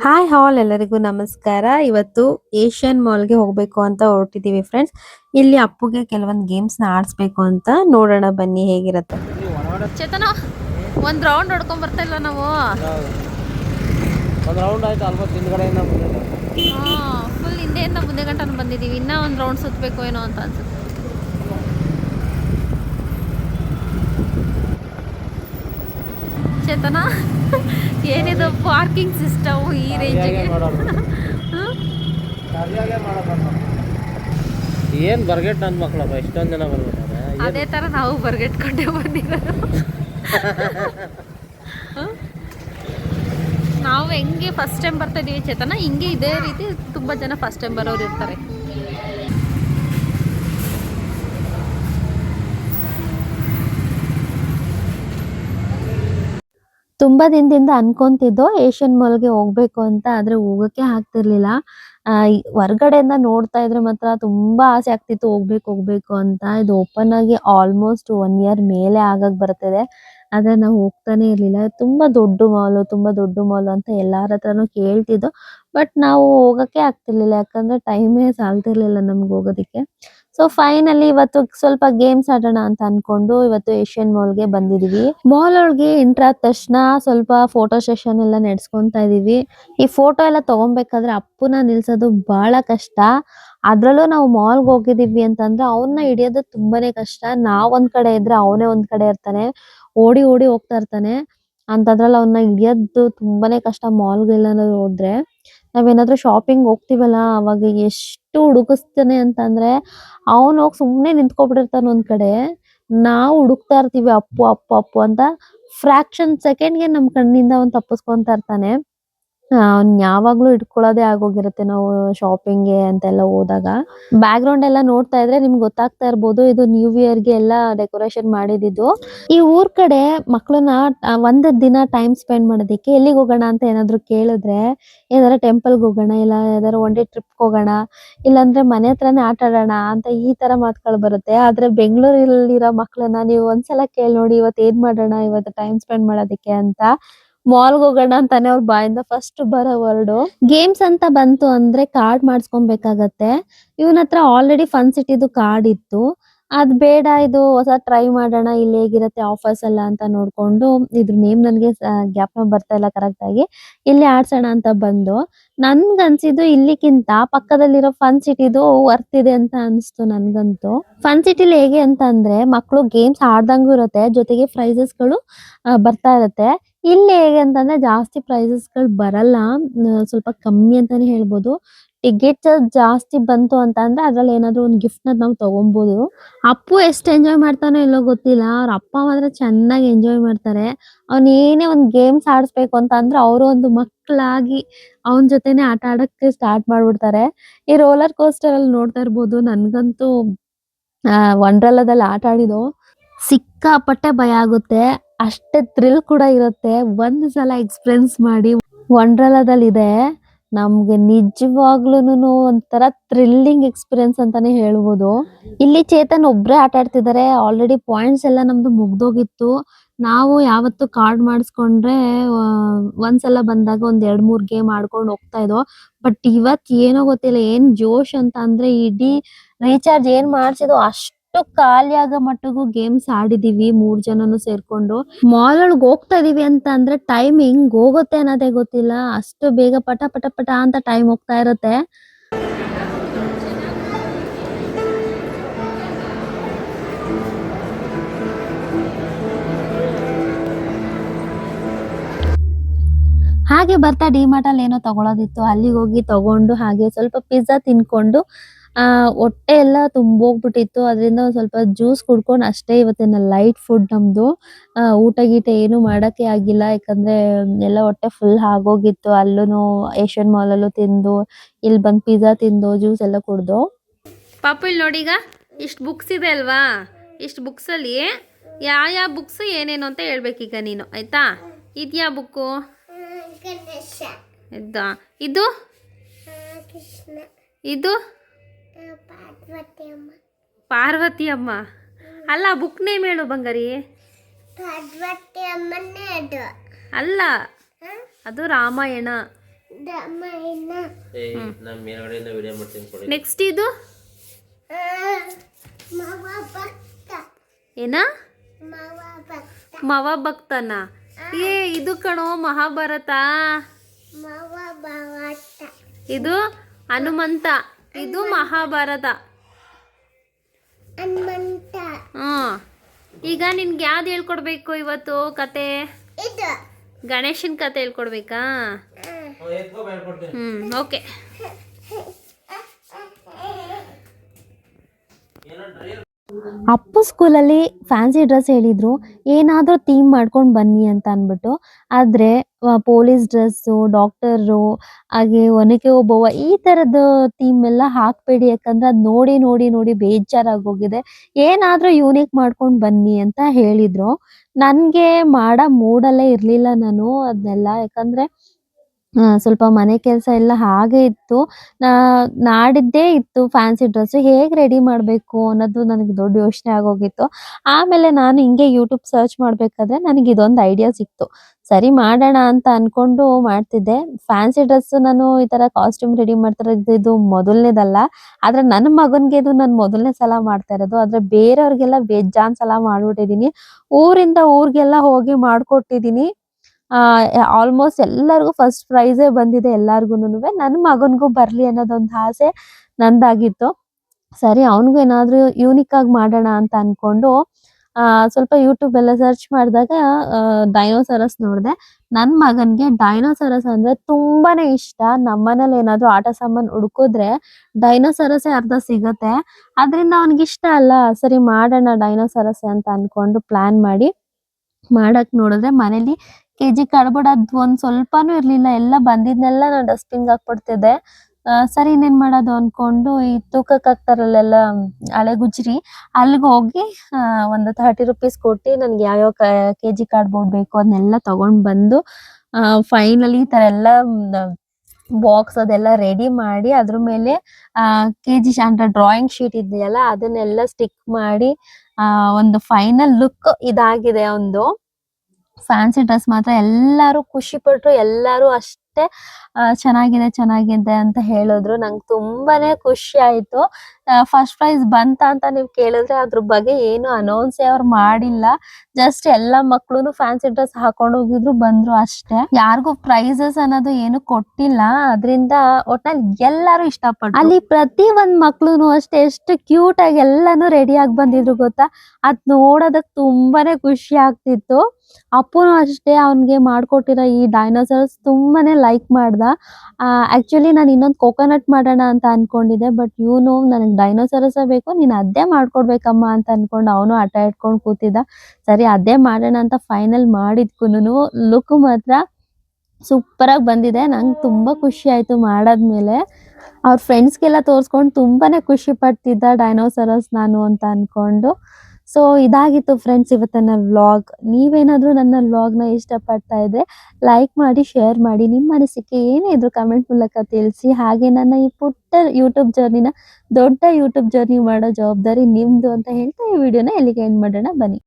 Hi ಹಾಲ್ ಎಲ್ಲರಿಗೂ ನಮಸ್ಕಾರ. ಇವತ್ತು ಏಷ್ಯನ್ ಮಾಲ್ಗೆ ಹೋಗ್ಬೇಕು ಅಂತ ಹೊರಟಿದೀವಿ ಫ್ರೆಂಡ್ಸ್ ಇಲ್ಲಿ ಅಪ್ಪುಗೆ ಕೆಲವೊಂದು ಗೇಮ್ಸ್ನ ಆಡಿಸ್ಬೇಕು ಅಂತ ನೋಡೋಣ ಬನ್ನಿ ಹೇಗಿರತ್ತೆ. ಚೇತನ ಒಂದ್ ರೌಂಡ್ ಹೊಡ್ಕೊಂಡ್ ಬರ್ತಾ ಇಲ್ಲ ನಾವು? ಒಂದು ರೌಂಡ್ ಆಯ್ತು ಆಲ್ಮೋಸ್ಟ್ ಹಿಂದ್ಗಡೆಯಿಂದ ಫುಲ್ ಹಿಂದೆಯಿಂದ ಮುಂದೆ ಗಂಟ ಬಂದಿದ್ದೀವಿ ಇನ್ನ ಒಂದ್ ರೌಂಡ್ ಸುತ್ತಬೇಕು ಏನೋ ಅಂತ ಅನ್ಸುತ್ತೆ. ಚೇತನ ಏನಿದು ಪಾರ್ಕಿಂಗ್ ಸಿಸ್ಟಮ್ ಈ ರೇಂಜಿಗೆ ಏನ್ ಬರ್ಗೆಟ್ ನನ್ನ ಮಕ್ಕಳಪ್ಪ ಇಷ್ಟೊಂದು ಜನ ಬರ್ಬೇಕಾದ್ರೆ? ಅದೇ ತರ ನಾವು ಬರ್ಗೆಟ್ಕೊಂಡೆ ಬಂದಿರೋದು? ನಾವು ಹೆಂಗೆ ಫಸ್ಟ್ ಟೈಮ್ ಬರ್ತಾ ಇದೀವಿ ಚೇತನ ಹಿಂಗೆ ಇದೇ ರೀತಿ ತುಂಬಾ ಜನ ಫಸ್ಟ್ ಟೈಮ್ ಬರೋರು ಇರ್ತಾರೆ. ತುಂಬಾ ದಿನದಿಂದ ಅನ್ಕೊಂತಿದ್ದೋ ಏಷ್ಯನ್ ಮಾಲ್ಗೆ ಹೋಗ್ಬೇಕು ಅಂತ ಆದ್ರೆ ಹೋಗಕ್ಕೆ ಆಗ್ತಿರ್ಲಿಲ್ಲ. ಹೊರ್ಗಡೆಯಿಂದ ನೋಡ್ತಾ ಇದ್ರೆ ಮಾತ್ರ ತುಂಬಾ ಆಸೆ ಆಗ್ತಿತ್ತು ಹೋಗ್ಬೇಕು ಹೋಗ್ಬೇಕು ಅಂತ. ಇದು ಓಪನ್ ಆಗಿ ಆಲ್ಮೋಸ್ಟ್ ಒನ್ ಇಯರ್ ಮೇಲೆ ಆಗಕ್ ಬರ್ತಿದೆ. ಆದ್ರೆ ನಾವು ಹೋಗ್ತಾನೆ ಇರ್ಲಿಲ್ಲ. ತುಂಬಾ ದೊಡ್ಡ ಮಾಲ್, ತುಂಬಾ ದೊಡ್ಡ ಮಾಲ್ ಅಂತ ಎಲ್ಲಾರ ಹತ್ರನು ಕೇಳ್ತಿದ್ದೋ, ಬಟ್ ನಾವು ಹೋಗಕ್ಕೆ ಆಗ್ತಿರ್ಲಿಲ್ಲ. ಯಾಕಂದ್ರೆ ಟೈಮೇ ಸಾಲ್ತಿರ್ಲಿಲ್ಲ ನಮ್ಗೆ ಹೋಗೋದಿಕ್ಕೆ. ಸೊ ಫೈನಲಿ ಇವತ್ತು ಸ್ವಲ್ಪ ಗೇಮ್ಸ್ ಆಡೋಣ ಅಂತ ಅನ್ಕೊಂಡು ಇವತ್ತು ಏಷ್ಯನ್ ಮಾಲ್ಗೆ ಬಂದಿದೀವಿ. ಮಾಲ್ ಒಳಗೆ ಎಂಟರ್ ಆದ ತಕ್ಷಣ ಸ್ವಲ್ಪ ಫೋಟೋ ಸೆಷನ್ ಎಲ್ಲ ನಡೆಸ್ಕೊಂತಾ ಇದೀವಿ. ಈ ಫೋಟೋ ಎಲ್ಲ ತಗೊಬೇಕಾದ್ರೆ ಅಪ್ಪುನ ನಿಲ್ಸೋದು ಬಹಳ ಕಷ್ಟ. ಅದ್ರಲ್ಲೂ ನಾವು ಮಾಲ್ಗೆ ಹೋಗಿದೀವಿ ಅಂತಂದ್ರೆ ಅವನ್ನ ಹಿಡಿಯೋದು ತುಂಬಾನೇ ಕಷ್ಟ. ನಾವ್ ಒಂದ್ ಕಡೆ ಇದ್ರೆ ಅವನೇ ಒಂದ್ ಕಡೆ ಇರ್ತಾನೆ. ಓಡಿ ಓಡಿ ಹೋಗ್ತಾ ಇರ್ತಾನೆ. ಅಂತದ್ರಲ್ಲಿ ಅವನ್ನ ಹಿಡಿಯೋದು ತುಂಬಾನೇ ಕಷ್ಟ ಮಾಲ್ಗೆಲ್ಲ ಹೋದ್ರೆ. ನಾವೇನಾದ್ರೂ ಶಾಪಿಂಗ್ ಹೋಗ್ತಿವಲ್ಲ, ಅವಾಗ ಎಷ್ಟು ಹುಡುಕಿಸ್ತಾನೆ ಅಂತಂದ್ರೆ, ಅವನ್ ಹೋಗಿ ಸುಮ್ನೆ ನಿಂತ್ಕೊಬಿಟ್ಟಿರ್ತಾನೆ ಒಂದ್ ಕಡೆ. ನಾವು ಹುಡುಕ್ತಾ ಇರ್ತೀವಿ, ಅಪ್ಪು ಅಪ್ಪು ಅಪ್ಪು ಅಂತ. ಫ್ರಾಕ್ಷನ್ ಸೆಕೆಂಡ್ಗೆ ನಮ್ ಕಣ್ಣಿಂದ ಅವ್ನ್ ತಪ್ಪಿಸ್ಕೊಂತ ಇರ್ತಾನೆ. ಅವ್ನ್ ಯಾವಾಗ್ಲೂ ಇಟ್ಕೊಳ್ಳೋದೇ ಆಗೋಗಿರುತ್ತೆ ನಾವು ಶಾಪಿಂಗ್ ಅಂತ ಎಲ್ಲ ಹೋದಾಗ. ಬ್ಯಾಕ್ ಗ್ರೌಂಡ್ ಎಲ್ಲ ನೋಡ್ತಾ ಇದ್ರೆ ನಿಮ್ಗೆ ಗೊತ್ತಾಗ್ತಾ ಇರ್ಬೋದು, ಇದು ನ್ಯೂ ಇಯರ್ಗೆ ಎಲ್ಲ ಡೆಕೋರೇಷನ್ ಮಾಡಿದಿದ್ದು. ಈ ಊರ್ ಕಡೆ ಮಕ್ಕಳನ್ನ ಒಂದ್ ದಿನ ಟೈಮ್ ಸ್ಪೆಂಡ್ ಮಾಡೋದಕ್ಕೆ ಎಲ್ಲಿಗೆ ಹೋಗೋಣ ಅಂತ ಏನಾದ್ರು ಕೇಳಿದ್ರೆ ಏನಾರ ಟೆಂಪಲ್ಗೆ ಹೋಗೋಣ, ಇಲ್ಲ ಏನಾದ್ರು ಒನ್ ಡೇ ಟ್ರಿಪ್ ಹೋಗೋಣ, ಇಲ್ಲಾಂದ್ರೆ ಮನೆ ಹತ್ರನೇ ಆಟ ಆಡೋಣ ಅಂತ ಈ ತರ ಮಾತುಗಳು ಬರುತ್ತೆ. ಆದ್ರೆ ಬೆಂಗಳೂರಲ್ಲಿರೋ ಮಕ್ಕಳನ್ನ ನೀವು ಒಂದ್ಸಲ ಕೇಳಿ ನೋಡಿ ಇವತ್ತು ಏನ್ ಮಾಡೋಣ ಇವತ್ತು ಟೈಮ್ ಸ್ಪೆಂಡ್ ಮಾಡೋದಕ್ಕೆ ಅಂತ ಮಾಲ್ಗೆ ಹೋಗೋಣ ಅಂತಾನೆ ಅವ್ರ ಬಾಯಿಂದ ಫಸ್ಟ್ ಬರೋ ವರ್ಡ್ ಗೇಮ್ಸ್ ಅಂತ ಬಂತು ಅಂದ್ರೆ ಕಾರ್ಡ್ ಮಾಡಿಸ್ಕೊಬೇಕಾಗತ್ತೆ. ಇವನ ಹತ್ರ ಆಲ್ರೆಡಿ ಫನ್ ಸಿಟಿದು ಕಾರ್ಡ್ ಇತ್ತು. ಅದ್ ಬೇಡ, ಇದು ಹೊಸ ಟ್ರೈ ಮಾಡೋಣ, ಇಲ್ಲಿ ಹೇಗಿರತ್ತೆ ಆಫರ್ಸ್ ಎಲ್ಲ ಅಂತ ನೋಡ್ಕೊಂಡು ಇದ್ರ ನೇಮ್ ನನ್ಗೆ ಜ್ಞಾಪನ ಬರ್ತಾ ಇಲ್ಲ ಕರೆಕ್ಟ್ ಆಗಿ, ಇಲ್ಲಿ ಆಡ್ಸೋಣ ಅಂತ ಬಂದು. ನನ್ಗನ್ಸಿದ್ದು ಇಲ್ಲಿಕ್ಕಿಂತ ಪಕ್ಕದಲ್ಲಿರೋ ಫನ್ ಸಿಟಿದು ವರ್ತ್ ಇದೆ ಅಂತ ಅನ್ಸ್ತು ನನ್ಗಂತೂ. ಫನ್ ಸಿಟಿಲಿ ಹೇಗೆ ಅಂತ ಅಂದ್ರೆ ಮಕ್ಕಳು ಗೇಮ್ಸ್ ಆಡ್ದಂಗೂ ಇರುತ್ತೆ, ಜೊತೆಗೆ ಪ್ರೈಸಸ್ಗಳು ಬರ್ತಾ ಇರುತ್ತೆ. ಇಲ್ಲಿ ಹೇಗೆ ಅಂತಂದ್ರೆ ಜಾಸ್ತಿ ಪ್ರೈಸಸ್ಗಳು ಬರಲ್ಲ. ಸ್ವಲ್ಪ ಕಮ್ಮಿ ಅಂತಾನೆ ಹೇಳ್ಬೋದು. ಟಿಕೆಟ್ ಜಾಸ್ತಿ ಬಂತು ಅಂತ ಅಂದ್ರೆ ಅದ್ರಲ್ಲಿ ಏನಾದ್ರು ಒಂದು ಗಿಫ್ಟ್ನ ನಾವು ತಗೊಬಹುದು ಅಪ್ಪು ಎಷ್ಟು ಎಂಜಾಯ್ ಮಾಡ್ತಾನೋ ಇಲ್ಲೋ ಗೊತ್ತಿಲ್ಲ. ಅವ್ರ ಅಪ್ಪ ಮಾತ್ರ ಚೆನ್ನಾಗಿ ಎಂಜಾಯ್ ಮಾಡ್ತಾರೆ. ಅವ್ನ್ ಏನೇ ಒಂದ್ ಗೇಮ್ಸ್ ಆಡಿಸ್ಬೇಕು ಅಂತ ಅಂದ್ರೆ ಅವರು ಒಂದು ಮಕ್ಕಳಾಗಿ ಅವನ ಜೊತೆನೆ ಆಟ ಆಡಕ್ಕೆ ಸ್ಟಾರ್ಟ್ ಮಾಡ್ಬಿಡ್ತಾರೆ. ಈ ರೋಲರ್ ಕೋಸ್ಟರ್ ಅಲ್ಲಿ ನೋಡ್ತಾ ಇರ್ಬೋದು. ನನ್ಗಂತೂ, ಆ ವಂಡರ್ಲಾದಲ್ಲಿ ಆಟ ಆಡಿದ್ದು. ಸಿಕ್ಕಾಪಟ್ಟೆ ಭಯ ಆಗುತ್ತೆ. ಅಷ್ಟೇ ಥ್ರಿಲ್ ಕೂಡ ಇರುತ್ತೆ. ಒಂದ್ ಸಲ ಎಕ್ಸ್ಪೀರಿಯನ್ಸ್ ಮಾಡಿ ವಂಡರ್ಲಾದಲ್ಲಿ ಇದೆ. ನಮ್ಗೆ ನಿಜವಾಗ್ಲೂನು ಒಂಥರ ಥ್ರಿಲ್ಲಿಂಗ್ ಎಕ್ಸ್ಪೀರಿಯನ್ಸ್ ಅಂತಾನೆ ಹೇಳ್ಬೋದು. ಇಲ್ಲಿ ಚೇತನ್ ಒಬ್ರೇ ಆಟ ಆಡ್ತಿದ್ದಾರೆ ಆಲ್ರೆಡಿ ಪಾಯಿಂಟ್ಸ್ ಎಲ್ಲ ನಮ್ದು ಮುಗ್ದೋಗಿತ್ತು. ನಾವು ಯಾವತ್ತು ಕಾರ್ಡ್ ಮಾಡಿಸ್ಕೊಂಡ್ರೆ ಒಂದ್ಸಲ ಬಂದಾಗ ಒಂದ್ ಎರಡ್ ಮೂರ್ ಗೇಮ್ ಆಡ್ಕೊಂಡು ಹೋಗ್ತಾ ಇದ್ವು. ಬಟ್ ಇವತ್ ಏನೋ ಗೊತ್ತಿಲ್ಲ, ಏನ್ ಜೋಶ್ ಅಂತ ಅಂದ್ರೆ ಇಡೀ ರೀಚಾರ್ಜ್ ಏನ್ ಮಾಡ್ಸಿದ್ವು ಅಷ್ಟು ಖಾಲಿ ಆಗೋ ಮಟ್ಟಿಗೂ ಗೇಮ್ಸ್ ಆಡಿದೀವಿ, ಮೂರ್ ಜನನು ಸೇರ್ಕೊಂಡು. ಮಾಲ್ ಒಳಗ್ ಹೋಗ್ತಾ ಇದೀವಿ ಅಂತ ಅಂದ್ರೆ ಟೈಮ್ ಹೆಂಗ್ ಹೋಗುತ್ತೆ ಅನ್ನೋದೇ ಗೊತ್ತಿಲ್ಲ. ಅಷ್ಟು ಬೇಗ ಪಟ ಪಟ ಪಟ ಅಂತ ಟೈಮ್ ಹೋಗ್ತಾ ಇರುತ್ತೆ. ಹಾಗೆ ಬರ್ತಾ ಡಿಮಾರ್ಟ್ ಅಲ್ಲಿ ಏನೋ ತಗೊಳೋದಿತ್ತು. ಅಲ್ಲಿಗೆ ಹೋಗಿ ತಗೊಂಡು ಹಾಗೆ ಸ್ವಲ್ಪ ಪಿಜ್ಜಾ ತಿನ್ಕೊಂಡು ಆ ಹೊಟ್ಟೆ ಎಲ್ಲ ತುಂಬೋಗ್ಬಿಟ್ಟಿತ್ತು. ಅದರಿಂದ ಒಂದ್ ಸ್ವಲ್ಪ ಜ್ಯೂಸ್ ಕುಡ್ಕೊಂಡು ಅಷ್ಟೇ ಇವತ್ತಿನ ಲೈಟ್ ಫುಡ್ ನಮ್ದು. ಆ, ಊಟ ಗೀಟ ಏನು ಮಾಡಕ್ಕೆ ಆಗಿಲ್ಲ. ಯಾಕಂದ್ರೆ ಎಲ್ಲ ಹೊಟ್ಟೆ ಫುಲ್ ಆಗೋಗಿತ್ತು. ಅಲ್ಲೂ ಏಷ್ಯನ್ ಮಾಲ್ ಅಲ್ಲೂ ತಿಂದು ಇಲ್ಲಿ ಬಂದ್ ಪಿಜ್ಜಾ ತಿಂದು ಜ್ಯೂಸ್ ಎಲ್ಲ ಕುಡ್ದು. ಪಾಪ ಇಲ್ಲಿ ನೋಡಿ ಈಗ ಇಷ್ಟು ಬುಕ್ಸ್ ಇದೆ ಅಲ್ವಾ? ಇಷ್ಟು ಬುಕ್ಸಲ್ಲಿ ಯಾವ ಯಾವ ಬುಕ್ಸ್ ಏನೇನು ಅಂತ ಹೇಳ್ಬೇಕೀಗ ನೀನು ಆಯ್ತಾ? ಇದ್ಯಾ ಬುಕ್ಕು ಇದ್ದಾ ಇದು? ಇದು? ಪಾರ್ವತಿ ಅಮ್ಮ ಅಲ್ಲ ಬುಕ್ ನೇಮ್ ಹೇಳು ಬಂಗಾರಿ. ಅಲ್ಲ ಅದು ರಾಮಾಯಣ. ಏಯ್ ನಮ್ಮ ಮೇಲ್ಗಡೆಯಿಂದ ವಿಡಿಯೋ ಮಾಡ್ತೀನಿ ಕೊಡಿ. ನೆಕ್ಸ್ಟ್ ಇದು? ಏನ? ಮವ ಭಕ್ತನ? ಏ ಇದು ಕಣೋ ಮಹಾಭಾರತ. ಇದು ಹನುಮಂತ. ಇದು ಮಹಾಭಾರತ. ಹ್ಮ್ ಈಗ ನಿನ್ಗೆ ಯಾವ್ದು ಹೇಳ್ಕೊಡ್ಬೇಕು ಇವತ್ತು ಕತೆ? ಗಣೇಶನ್ ಕತೆ ಹೇಳ್ಕೊಡ್ಬೇಕಾ? ಹ್ಞೂ ಓಕೆ. ಏನೋ ಡ್ರೈವರ್ ಅಪ್ಪು ಸ್ಕೂಲಲ್ಲಿ ಫ್ಯಾನ್ಸಿ ಡ್ರೆಸ್ ಹೇಳಿದ್ರು, ಏನಾದರೂ ಥೀಮ್ ಮಾಡ್ಕೊಂಡು ಬನ್ನಿ ಅಂತ ಅಂದ್ಬಿಟ್ಟು. ಆದರೆ ಪೊಲೀಸ್ ಡ್ರೆಸ್ಸು ಡಾಕ್ಟರು ಹಾಗೆ ಒನಕೆ ಓಬವ್ವ ಈ ಥರದ ಥೀಮ್ ಎಲ್ಲ ಹಾಕಬೇಡಿ ಯಾಕಂದ್ರೆ ಅದು ನೋಡಿ ನೋಡಿ ನೋಡಿ ಬೇಜಾರಾಗೋಗಿದೆ ಏನಾದರೂ ಯೂನಿಕ್ ಮಾಡ್ಕೊಂಡು ಬನ್ನಿ ಅಂತ ಹೇಳಿದ್ರು. ನನಗೆ ಮಾಡೋ ಮೂಡಲ್ಲೇ ಇರಲಿಲ್ಲ ನಾನು ಅದನ್ನೆಲ್ಲ ಯಾಕಂದರೆ ಸ್ವಲ್ಪ ಮನೆ ಕೆಲಸ ಎಲ್ಲ ಹಾಗೆ ಇತ್ತು. ನಾ, ನಾಡಿದ್ದೇ ಇತ್ತು ಫ್ಯಾನ್ಸಿ ಡ್ರೆಸ್ಸು ಹೇಗೆ ರೆಡಿ ಮಾಡಬೇಕು ಅನ್ನೋದು ನನಗೆ ದೊಡ್ಡ ಯೋಚನೆ ಆಗೋಗಿತ್ತು. ಆಮೇಲೆ ನಾನು ಹಿಂಗೆ ಯೂಟ್ಯೂಬ್ ಸರ್ಚ್ ಮಾಡಬೇಕಾದ್ರೆ ನನಗೆ ಇದೊಂದು ಐಡಿಯಾ ಸಿಕ್ತು. ಸರಿ ಮಾಡೋಣ ಅಂತ ಅನ್ಕೊಂಡು ಮಾಡ್ತಿದ್ದೆ. ಫ್ಯಾನ್ಸಿ ಡ್ರೆಸ್ ನಾನು ಈ ಥರ ಕಾಸ್ಟ್ಯೂಮ್ ರೆಡಿ ಮಾಡ್ತಿರೋದು ಇದು ಮೊದಲನೇದಲ್ಲ. ಆದರೆ ನನ್ನ ಮಗನಿಗೆ ಇದು ನಾನು ಮೊದಲನೇ ಸಲ ಮಾಡ್ತಾ ಇರೋದು. ಆದರೆ ಬೇರೆಯವ್ರಿಗೆಲ್ಲ ಬೇಜಾನ್ ಸಲ ಮಾಡ್ಬಿಟ್ಟಿದ್ದೀನಿ. ಊರಿಂದ ಊರಿಗೆಲ್ಲ ಹೋಗಿ ಮಾಡಿಕೊಟ್ಟಿದ್ದೀನಿ. ಆಲ್ಮೋಸ್ಟ್ ಎಲ್ಲರಿಗೂ ಫಸ್ಟ್ ಪ್ರೈಸೇ ಬಂದಿದೆ ಎಲ್ಲಾರ್ಗುನು ನನ್ನ ಮಗನಿಗೂ ಬರಲಿ ಅನ್ನೋದೊಂದು ಆಸೆ ನಂದಾಗಿತ್ತು. ಸರಿ ಅವನಿಗೂ ಏನಾದರೂ ಯೂನಿಕ್ ಆಗಿ ಮಾಡೋಣ ಅಂತ ಅನ್ಕೊಂಡು ಆ, ಸ್ವಲ್ಪ ಯೂಟ್ಯೂಬ್ ಎಲ್ಲ ಸರ್ಚ್ ಮಾಡಿದಾಗ ಡೈನೋಸರಸ್ ನೋಡಿದೆ. ನನ್ನ ಮಗನಿಗೆ ಡೈನೋಸರಸ್ ಅಂದ್ರೆ ತುಂಬಾನೇ ಇಷ್ಟ. ನಮ್ಮನೇಲಿ ಏನಾದರೂ ಆಟ ಸಾಮಾನು ಹುಡುಕಿದ್ರೆ ಡೈನೋಸರಸೇ ಅರ್ಧ ಸಿಗುತ್ತೆ. ಅದರಿಂದ ಅವನಿಗೆ ಇಷ್ಟ ಅಲ್ಲ ಸರಿ ಮಾಡೋಣ ಡೈನೋಸರಸ್ ಅಂತ ಅನ್ಕೊಂಡು ಪ್ಲಾನ್ ಮಾಡಿ ಮಾಡಕ್ ನೋಡಿದ್ರೆ ಮನೇಲಿ ಕೆ ಜಿ ಕಾರ್ಡ್ಬೋರ್ಡ್ ಅದು ಒಂದ್ ಸ್ವಲ್ಪನೂ ಇರ್ಲಿಲ್ಲ. ಎಲ್ಲ ಬಂದಿದ್ನೆಲ್ಲ ನಾನು ಡಸ್ಟ್ಬಿನ್ಗೆ ಹಾಕ್ಬಿಡ್ತಿದ್ದೆ. ಸರಿ, ಇನ್ನೇನ್ ಮಾಡೋದು ಅನ್ಕೊಂಡು ಈ ತೂಕಕ್ಕೆ ಹಾಕ್ತಾರಲ್ಲೆಲ್ಲ ಹಳೆ ಗುಜ್ರಿ, ಅಲ್ಲಿಗೆ ಹೋಗಿ ಒಂದು ಥರ್ಟಿ ರುಪೀಸ್ ಕೊಟ್ಟು ನನ್ಗೆ ಯಾವ್ಯಾವ ಕೆ ಜಿ ಕಾರ್ಡ್ಬೋರ್ಡ್ ಬೇಕು ಅದನ್ನೆಲ್ಲ ತಗೊಂಡ್ ಬಂದು ಫೈನಲಿ ಈ ತರ ಎಲ್ಲ ಬಾಕ್ಸ್ ಅದೆಲ್ಲ ರೆಡಿ ಮಾಡಿ ಅದ್ರ ಮೇಲೆ ಕೆ ಜಿ ಅಂದ್ರೆ ಡ್ರಾಯಿಂಗ್ ಶೀಟ್ ಇದೆಯಲ್ಲ ಅದನ್ನೆಲ್ಲ ಸ್ಟಿಕ್ ಮಾಡಿ, ಆ, ಒಂದು ಫೈನಲ್ ಲುಕ್ ಇದಾಗಿದೆ ಒಂದು. ಫ್ಯಾನ್ಸಿ ಡ್ರೆಸ್ ಮಾತ್ರ ಎಲ್ಲರೂ ಖುಷಿ ಪಟ್ರು ಎಲ್ಲರೂ ಅಷ್ಟೇ ಆ, ಚೆನ್ನಾಗಿದೆ ಚೆನ್ನಾಗಿದೆ ಅಂತ ಹೇಳಿದ್ರು. ನಂಗೆ ತುಂಬಾನೇ ಖುಷಿ ಆಯ್ತು. ಫಸ್ಟ್ ಪ್ರೈಸ್ ಬಂತ ಅಂತ ನೀವು ಕೇಳಿದ್ರೆ ಅದ್ರ ಬಗ್ಗೆ ಏನು ಅನೌನ್ಸ್ ಅವ್ರು ಮಾಡಿಲ್ಲ. ಜಸ್ಟ್ ಎಲ್ಲ ಮಕ್ಳು ಫ್ಯಾನ್ಸಿ ಡ್ರೆಸ್ ಹಾಕೊಂಡು ಹೋಗಿದ್ರು ಬಂದ್ರು ಅಷ್ಟೇ. ಯಾರಿಗೂ ಪ್ರೈಸಸ್ ಅನ್ನೋದು ಏನು ಕೊಟ್ಟಿಲ್ಲ. ಅದರಿಂದ ಒಟ್ನಲ್ಲಿ ಎಲ್ಲರೂ ಇಷ್ಟಪಟ್ಟು ಅಲ್ಲಿ ಪ್ರತಿ ಒಂದ್ ಮಕ್ಳುನು ಅಷ್ಟೇ ಎಷ್ಟು ಕ್ಯೂಟ್ ಆಗಿ ಎಲ್ಲಾನು ರೆಡಿ ಆಗಿ ಬಂದಿದ್ರು ಗೊತ್ತಾ? ಅದ್ ನೋಡೋದಕ್ ತುಂಬಾನೇ ಖುಷಿ ಆಗ್ತಿತ್ತು. ಅಪ್ಪನು ಅಷ್ಟೇ ಅವನ್ಗೆ ಮಾಡ್ಕೊಟ್ಟಿರೋ ಈ ಡೈನೋಸರ್ಸ್ ತುಂಬಾನೇ ಲೈಕ್ ಮಾಡ್ದ. ಆಕ್ಚುಲಿ ನಾನು ಇನ್ನೊಂದು ಕೋಕೋನಟ್ ಮಾಡೋಣ ಅಂತ ಅನ್ಕೊಂಡಿದ್ದೆ ಬಟ್ ಇವನು ನನಗೆ ಡೈನೋಸರಸ ಬೇಕು, ನೀನು ಅದೇ ಮಾಡ್ಕೊಡ್ಬೇಕಮ್ಮ ಅಂತ ಅನ್ಕೊಂಡು ಅವನು ಆಟ ಇಟ್ಕೊಂಡು ಕೂತಿದ್ದ. ಸರಿ ಅದೇ ಮಾಡೋಣ ಅಂತ ಫೈನಲ್ ಮಾಡಿದ್ಕೂನು ಲುಕ್ ಮಾತ್ರ ಸೂಪರ್ ಆಗಿ ಬಂದಿದೆ. ನಂಗೆ ತುಂಬಾ ಖುಷಿ ಆಯ್ತು ಮಾಡಾದ್ಮೇಲೆ. ಅವ್ರ ಫ್ರೆಂಡ್ಸ್ಗೆಲ್ಲ ತೋರ್ಸ್ಕೊಂಡು ತುಂಬಾನೇ ಖುಷಿ ಪಡ್ತಿದ್ದ ಡೈನೋಸರಸ್ ನಾನು ಅಂತ ಅನ್ಕೊಂಡು. ಸೊ ಇದಾಗಿತ್ತು ಫ್ರೆಂಡ್ಸ್ ಇವತ್ತಿನ ವ್ಲಾಗ್ ನೀವೇನಾದ್ರೂ ನನ್ನ ವ್ಲಾಗ್ನ ಇಷ್ಟಪಡ್ತಾ ಇದ್ರೆ ಲೈಕ್ ಮಾಡಿ ಶೇರ್ ಮಾಡಿ ನಿಮ್ಮ ಅನಿಸಿಕೆ ಏನೇ ಇದ್ರು ಕಮೆಂಟ್ ಮೂಲಕ ತಿಳಿಸಿ. ಹಾಗೆ ನನ್ನ ಈ ಪುಟ್ಟ ಯೂಟ್ಯೂಬ್ ಜರ್ನಿನ ದೊಡ್ಡ ಯೂಟ್ಯೂಬ್ ಜರ್ನಿ ಮಾಡೋ ಜವಾಬ್ದಾರಿ ನಿಮ್ದು ಅಂತ ಹೇಳ್ತಾ ಈ ವಿಡಿಯೋನ ಎಲ್ಲಿಗೆ ಎಂಡ್ ಮಾಡೋಣ. ಬನ್ನಿ.